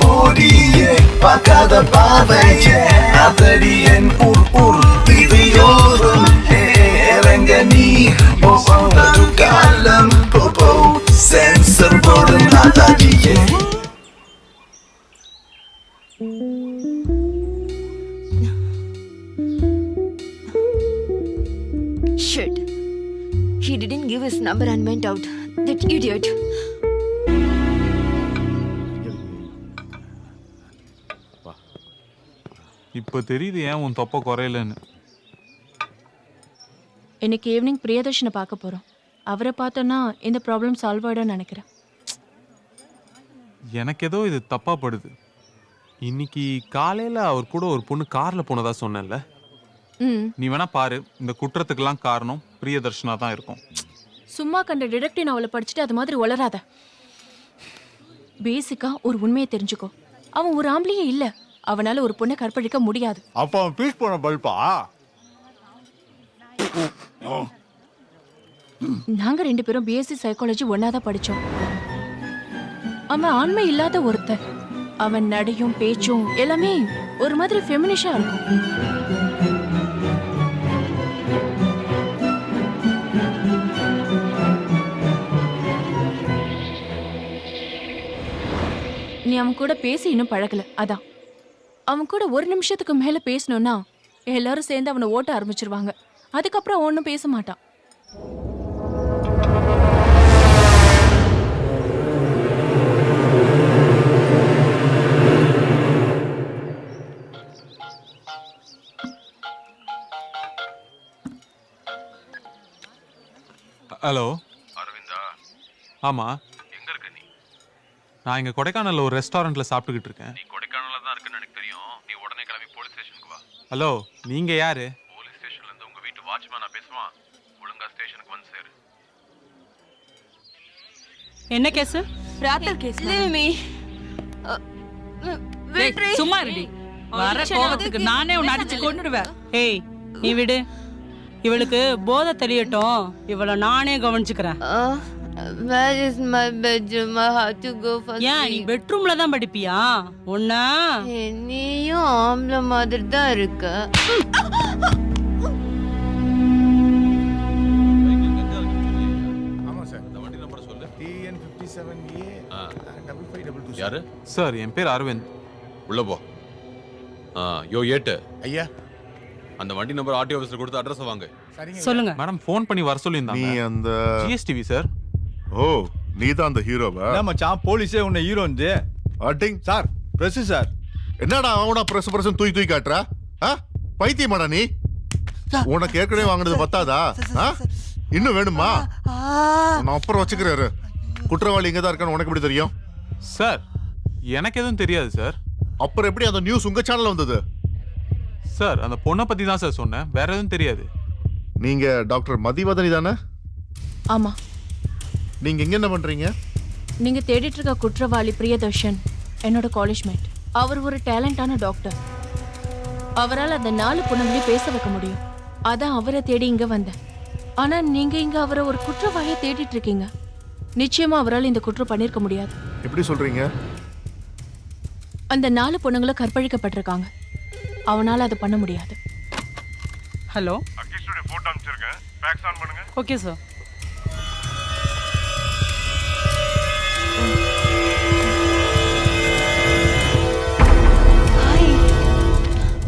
போடியே பார்க்காத பாவையே அதடி என் ஊர் ஊர் திதியோரும் இறங்க நீ ஒரு காலம் போபோ சென்சர் போடும் நாதாஜியே Shit. He didn't give his number and went out. That idiot. இப்போ தெரியுது ஏன் உன் தொப்பை குறையலன்னு. இன்னைக்கு ஈவினிங் பிரியதர்ஷனை பார்க்க போறோம். அவரை பார்த்தோன்னா இந்த ப்ராப்ளம் சால்வ் ஆயிடும்னு நினைக்கிறேன். எனக்கு ஏதோ இது தப்பா படுது இன்னைக்கு காலையில அவர் கூட ஒரு பொண்ணு கார்ல போனதா சொன்னேன்ல. ம். நீ வேணா பாரு இந்த குற்றத்துக்கெல்லாம் காரணம் பிரியதர்ஷனா தான் இருக்கும். சும்மா கண்ட டிடெக்டிவ் நாவலை படிச்சுட்டு அது மாதிரி உளராத பேசிக்கா ஒரு உண்மையை தெரிஞ்சுக்கோ. அவன் ஒரு ஆம்பளையே இல்ல. அவனால ஒரு பொண்ணை கற்பழிக்க முடியாது. அப்ப அவன் பீஸ் போன பல்பா? நாங்க ரெண்டு பேரும் பிஎஸ்சி சைக்காலஜி ஒன்னாதான் படிச்சோம். அவன் ஆண்மை இல்லாத ஒருத்தன். அவன் நடையும் பேச்சும் எல்லாமே ஒரு மாதிரி ஃபெமினிஷா இருக்கும். நீ அவன் கூட பேசி இன்னும் பழகல. அதான். அவன் கூட ஒரு நிமிஷத்துக்கு மேல பேசணும்னா எல்லாரும் சேர்ந்து அவனை ஓட்ட ஆரம்பிச்சிருவாங்க. அதுக்கப்புறம் ஒன்றும் பேச மாட்டான். ஹலோ. அரவிந்தா. ஆமா. எங்க இருக்க நீ? நான் இங்க கொடைக்கானல்ல ஒரு ரெஸ்டாரண்ட்ல சாப்பிட்டுக்கிட்டு இருக்கேன் நீ கொடைக்கானல்ல தான் இருக்குன்னு எனக்கு தெரியும் நீ உடனே கிளம்பி போலீஸ் ஸ்டேஷனுக்கு வா ஹலோ நீங்க யாரு? போலீஸ் ஸ்டேஷன்ல இருந்து உங்க வீட்டு வாட்ச்மேனா பேசுவான். ஒழுங்கா ஸ்டேஷனுக்கு வந்து சேரு. என்ன கேஸ் me. Uh, டேய், சும்மா இருடி. வர கோபத்துக்கு நானே உன்னை அடிச்சு கொண்டுடுவேன் ஏய் நீ விடு. இவளுக்கு போதை தெரியட்டும் இவள நானே கவனிச்சுக்கிறேன். Where is my bedroom? I have to go for ஏன் நீ sleep. பெட்ரூம்ல தான் படிப்பியா? ஒன்னா நீயும் ஆம்பளை மாதிரி தான் இருக்க. ஆமா சார். இந்த வண்டி நம்பர் சொல்லு. TN fifty seven A double five double two யாரு? சார் என் பேர் அரவிந்த். உள்ள போ. ஆ யோ ஏட்டு. ஐயா. அந்த வண்டி நம்பர் ஆர்டி ஆஃபீஸ்ல கொடுத்து அட்ரஸ் வாங்க. சரிங்க சொல்லுங்க. மேடம் ஃபோன் பண்ணி வர நீ சொல்லியிருந்தாங்க அந்த ஜிஎஸ்டிவி சார். ஓ நீ தான் அந்த ஹீரோவா? என்ன மச்சான் போலீஸே உன்னை ஹீரோந்து அட்டிங் சார் பிரஸ் சார். என்னடா அவனா பிரஸ் பிரஸ் தூக்கி தூக்கி காட்டுற? ஆ? பைத்தியமாடா நீ? உனக்கு ஏற்கனவே வாங்கினது பத்தாதா? ஆ? இன்னும் வேணுமா? நான் அப்புறம் வச்சுக்கிறாரு. குற்றவாளி இங்க தான் இருக்கான்னு உனக்கு எப்படி தெரியும்? சார் எனக்கு எதுவும் தெரியாது சார். அப்புறம் எப்படி அந்த நியூஸ் உங்க சேனல்ல வந்தது? சார் அந்த பொண்ணை பத்தி தான் சார் சொன்னேன். வேற எதுவும் தெரியாது. நீங்க டாக்டர் மதிவதனி தானே ஆமா. நீங்க இங்க என்ன பண்றீங்க? நீங்க தேடிட்டு இருக்க குற்றவாளி பிரியதர்ஷன் என்னோட காலேஜ் மேட் அவர் ஒரு டேலண்டான டாக்டர் அவரால் அந்த நாலு பொண்ணுங்களையும் பேச வைக்க முடியும். அதான் அவரை தேடி இங்க வந்தேன். ஆனா நீங்க இங்க அவரை ஒரு குற்றவாளியை தேடிட்டு இருக்கீங்க நிச்சயமா அவரால் இந்த குற்றம் பண்ணிருக்க முடியாது. எப்படி சொல்றீங்க? அந்த நாலு பொண்ணுங்களும் கற்பழிக்கப்பட்டிருக்காங்க. அவனால அதை பண்ண முடியாது. Hello okay sir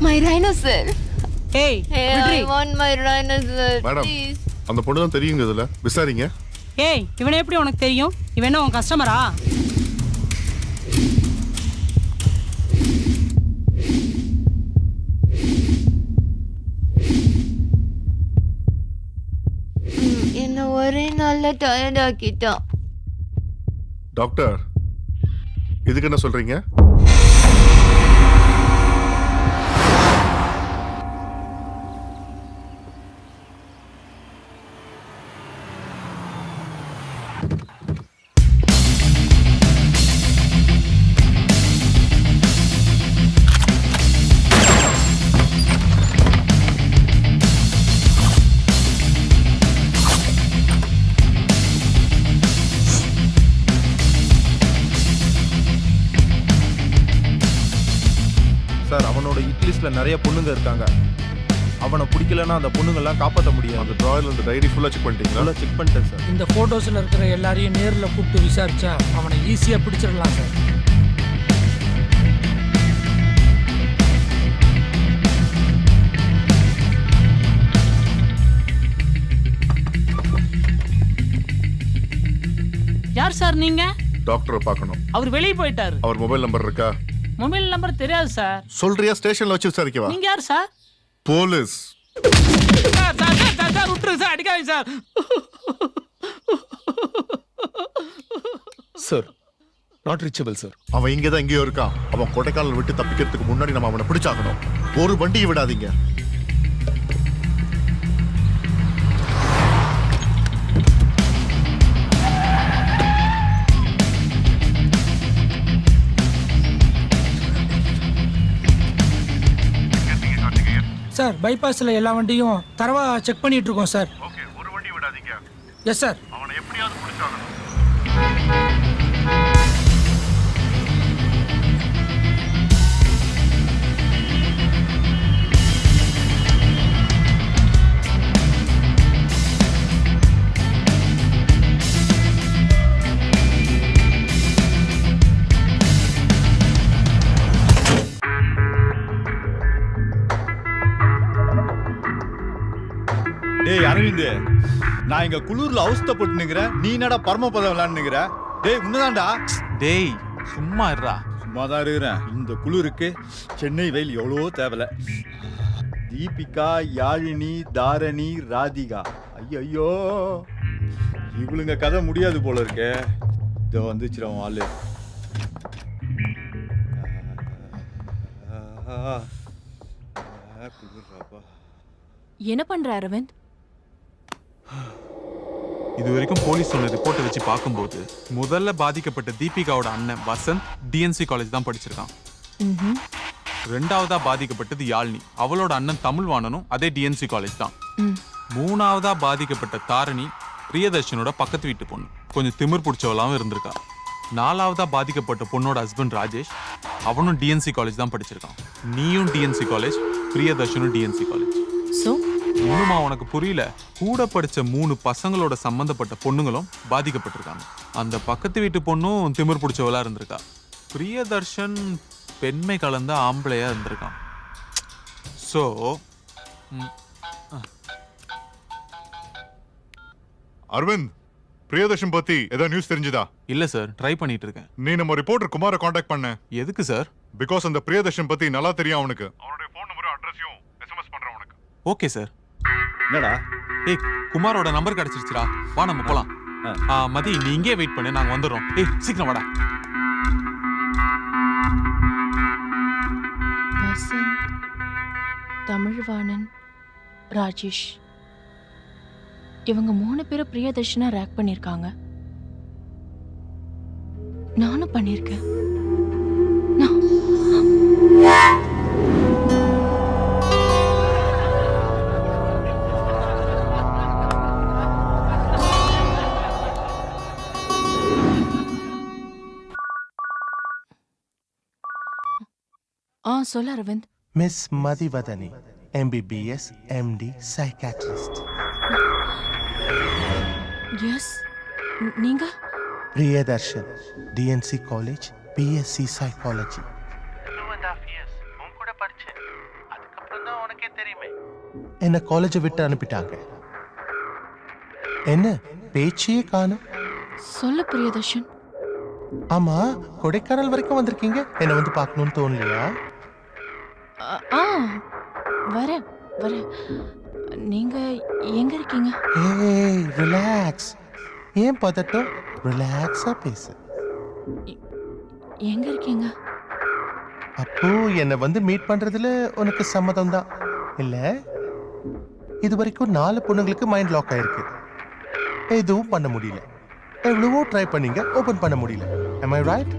My rhinocer. ஏய். I want my rhinocer. Madam. அந்த பொண்ணு தான் தெரியுங்க இதுல விசாரிங்க ஏய் இவனை எப்படி உனக்கு தெரியும் இவன் என்ன உன் கஸ்டமரா ம், என்ன ஒரே நாள்ல டயர்ட் ஆக்கிட்டான் டாக்டர் இதுக்கு என்ன சொல்றீங்க நிறைய பொண்ணுங்க இருக்காங்க. அவனை பிடிக்கலன்னா அந்த பொண்ணுங்கெல்லாம் காப்பாற்ற முடியாது. அந்த டிராயர் அந்த டைரி ஃபுல்லா செக் பண்ணிட்டீங்களா? நல்லா செக் பண்ணிட்டேன் சார் இந்த போட்டோஸ்ல இருக்கிற எல்லாரையும் நேர்ல கூப்பிட்டு விசாரிச்சா அவனை ஈஸியா பிடிச்சிடலாம் சார் யார் சார் நீங்க? டாக்டரை பார்க்கணும். அவர் வெளியே போயிட்டாரு. அவர் மொபைல் நம்பர் இருக்கா? மொபைல் நம்பர் தெரியாது சார். சொல்றியா? ஸ்டேஷன்ல வச்சு விசாரிக்கவா? நீங்க யார் sir? Police. Sir sir sir sir sir விட்டுருங்க சார் அடிக்காதீங்க sir. Sir not reachable sir. அவன் இங்கே தான் எங்கேயோ இருக்கான். அவன் கொடைக்கானல் விட்டு தப்பிக்கிறதுக்கு முன்னாடி நம்ம அவனை பிடிச்சாகணும். ஒரு வண்டியை விடாதீங்க. சார் பைபாஸ்ல எல்லா வண்டியும் தரவா செக் பண்ணிட்டு இருக்கோம் சார் ஒரு வண்டி விடாதீங்க. எஸ் சார் அவனை எப்படியாவது பிடிச்சாகணும். நான் இங்க குளூர்ல அவஸ்தப்பட்டு நிக்கிறேன். நீ என்னடா பரமபதம் விளையாண்டுங்கிற டேய் உன்னதான்டா. டேய் சும்மா இருடா. சும்மா தான் இருக்கிறேன். இந்த குளிருக்கு சென்னை வெயில் எவ்வளவோ தேவல தீபிகா யாழினி தாரணி ராதிகா. ஐயோ இவளுங்க கதை முடியாது போல இருக்கே. இதோ வந்துச்சிரும் ஆளு. என்ன பண்ற அரவிந்த்? இது வரைக்கும் போலீஸ் சொன்ன ரிப்போர்ட்டை வச்சு பார்க்கும்போது முதல்ல பாதிக்கப்பட்ட தீபிகாவோட அண்ணன் வசந்த் டிஎன்சி காலேஜ் தான் படிச்சிருக்கான். ரெண்டாவதா பாதிக்கப்பட்டது யாழ்னி. அவளோட அண்ணன் தமிழ்வாணனும் அதே டிஎன்சி காலேஜ் தான். மூணாவதா பாதிக்கப்பட்ட தாரணி பிரியதர்ஷனோட பக்கத்து வீட்டு பொண்ணு. கொஞ்சம் திமிர் பிடிச்சவளாவும் இருந்திருக்கா. நாலாவதா பாதிக்கப்பட்ட பொண்ணோட ஹஸ்பண்ட் ராஜேஷ் அவனும் டிஎன்சி காலேஜ் தான் படிச்சிருக்கான். நீயும் டிஎன்சி காலேஜ் பிரியதர்ஷனும் டிஎன்சி காலேஜ் சோ இன்னுமா உனக்கு புரியல? கூட படிச்ச மூணு பசங்களோட சம்பந்தப்பட்ட பொண்ணுங்களும் பாதிக்கப்பட்டிருக்காங்க. அந்த பக்கத்து வீட்டு பொண்ணும் திமிர் பிடிச்சவளா இருந்திருக்கா. பிரியதர்ஷன் பெண்மை கலந்த ஆம்பளையா இருந்திருக்கான். ஸோ அரவிந்த் பிரியதர்ஷன் பத்தி ஏதோ நியூஸ் தெரிஞ்சுதா? இல்ல சார் ட்ரை பண்ணிட்டு இருக்கேன். நீ நம்ம ரிப்போர்ட்டர் குமாரை காண்டாக்ட் பண்ண. எதுக்கு சார் பிகாஸ் அந்த பிரியதர்ஷன் பத்தி நல்லா தெரியும் அவனுக்கு. அவனுடைய ஃபோன் நம்பரும் அட்ரஸையும் எஸ்எம்எஸ் பண்றேன் உனக்கு. ஓகே சார் என்னடா? ஏய் குமாரோட நம்பர் கிடைச்சிருச்சுடா. வா நம்ம போலாம். ஆ. மதி நீ இங்கே வெயிட் பண்ணு. நாங்க வந்துடுறோம். ஏய் சீக்கிரம் வாடா. வசந்த் தமிழ்வாணன் ராஜேஷ். இவங்க மூணு பேரும் பிரியதர்ஷனா ரேக் பண்ணிருக்காங்க நானும் பண்ணிருக்கேன் நான் சொல்ல Aravind. Miss Madhivadani, MBBS, MD, psychiatrist. Yes நீங்க? Priyadarshan, DNC College, BSc Psychology. என்ன காலேஜை விட்டு அனுப்பிட்டாங்க? என்ன பேச்சையே காணும்? சொல்ல பிரியதர்ஷன். ஆமா கொடைக்கானல் வரைக்கும் வந்திருக்கீங்க. என்ன வந்து பார்க்கணும்னு தோணலையா? ஆ, வரேன் வரேன். நீங்க எங்க இருக்கீங்க? ஏய் ரிலாக்ஸ் ஏன் பதட்டம்? ரிலாக்ஸா பேசு. எங்க இருக்கீங்க? அப்போ என்னை வந்து மீட் பண்றதுல உனக்கு சம்மதம் தான் இல்ல இது வரைக்கும் நாலு பொண்ணுங்களுக்கு மைண்ட் லாக் ஆயிருக்கு. எதுவும் பண்ண முடியல. எவ்வளவோ ட்ரை பண்ணீங்க ஓபன் பண்ண முடியல. Am I right?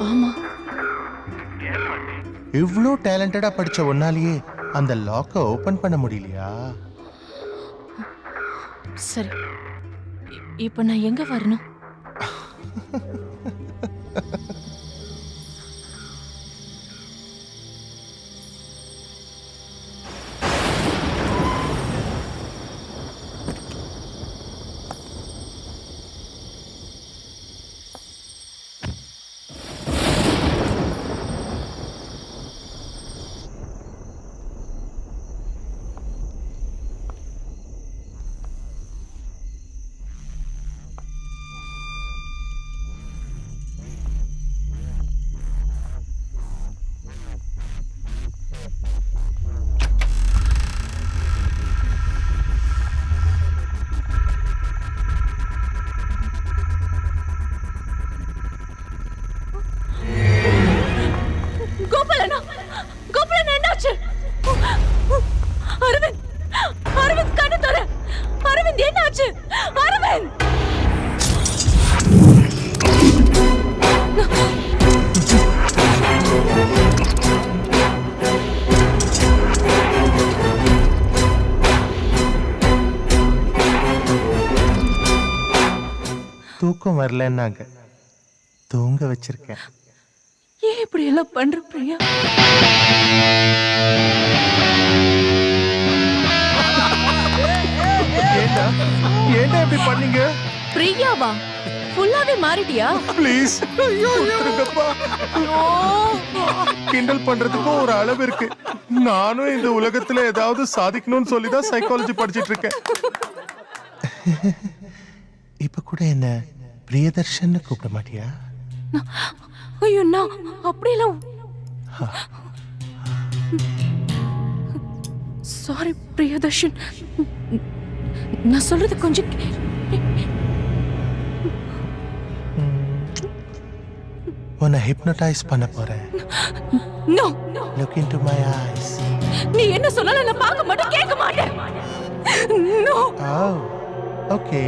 ஆமா. இவ்வளோ டேலண்டடா படிச்ச ஒன்னாலேயே அந்த லாக்கை ஓபன் பண்ண முடியலையா? சரி இப்போ நான் எங்க வரணும்? தூக்கம் வரலன்னாங்க. தூங்க வச்சிருக்கேன். ஏன் இப்படி எல்லாம் பண்ற பிரியா? ஏண்டா? ஏண்டா இப்படி பண்ணீங்க? பிரியாவா? ஃபுல்லாவே மாறிட்டியா? ப்ளீஸ் கிண்டல் பண்றதுக்கும் ஒரு அளவு இருக்கு. நானும் இந்த உலகத்துல ஏதாவது சாதிக்கணும்னு சொல்லி தான் சைக்காலஜி படிச்சிட்டு இருக்கேன். இப்ப கூட என்ன? பிரியதர்ஷன் கூப்பிட மாட்டியா? ஐயோ நான் அப்படியெல்லாம் சாரி பிரியதர்ஷன். நான் சொல்றது கொஞ்சம் உன்னை ஹிப்னடைஸ் பண்ண போறேன். No, look into my eyes நீ என்ன சொன்னாலும் நான் பார்க்க மாட்டேன் கேட்க மாட்டேன். ஓ ஓகே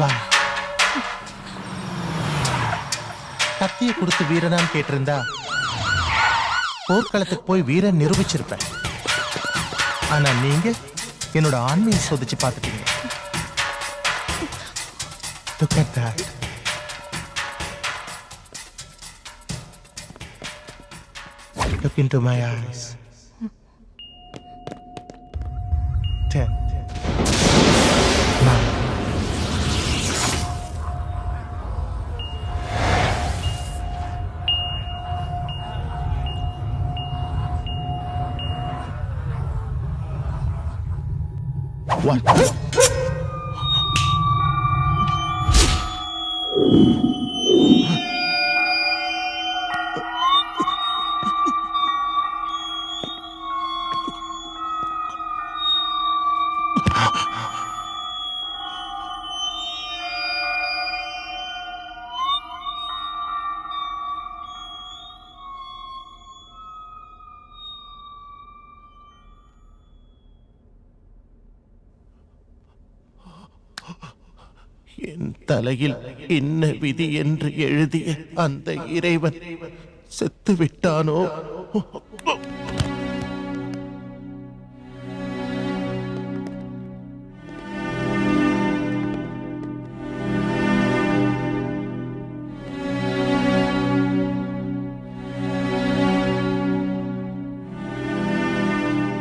வா கத்தியை கொடுத்து வீரனான்னு கேட்டிருந்தா போர்க்களத்துக்கு போய் வீரன் நிரூபிச்சிருப்பேன் ஆனா நீங்க என்னோட ஆண்மையை சோதிச்சு பார்த்துட்டீங்க Look. Look into my eyes. 我 என் தலையில் என்ன விதி என்று எழுதிய அந்த இறைவன் செத்து விட்டானோ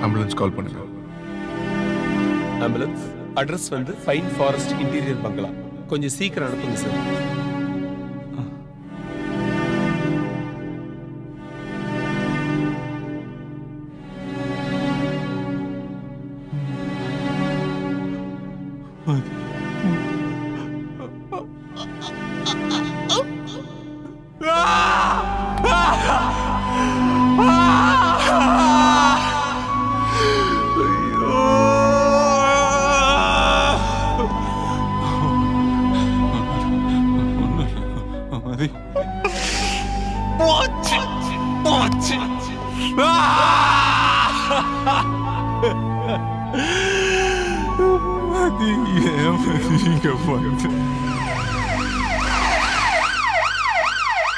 ஆம்புலன்ஸ் கால் பண்ணுங்க. ஆம்புலன்ஸ் அட்ரஸ் வந்து ஃபைன் ஃபாரஸ்ட் இன்டீரியர் பங்களா கொஞ்சம் சீக்கிரம் அனுப்புங்க சார். மதி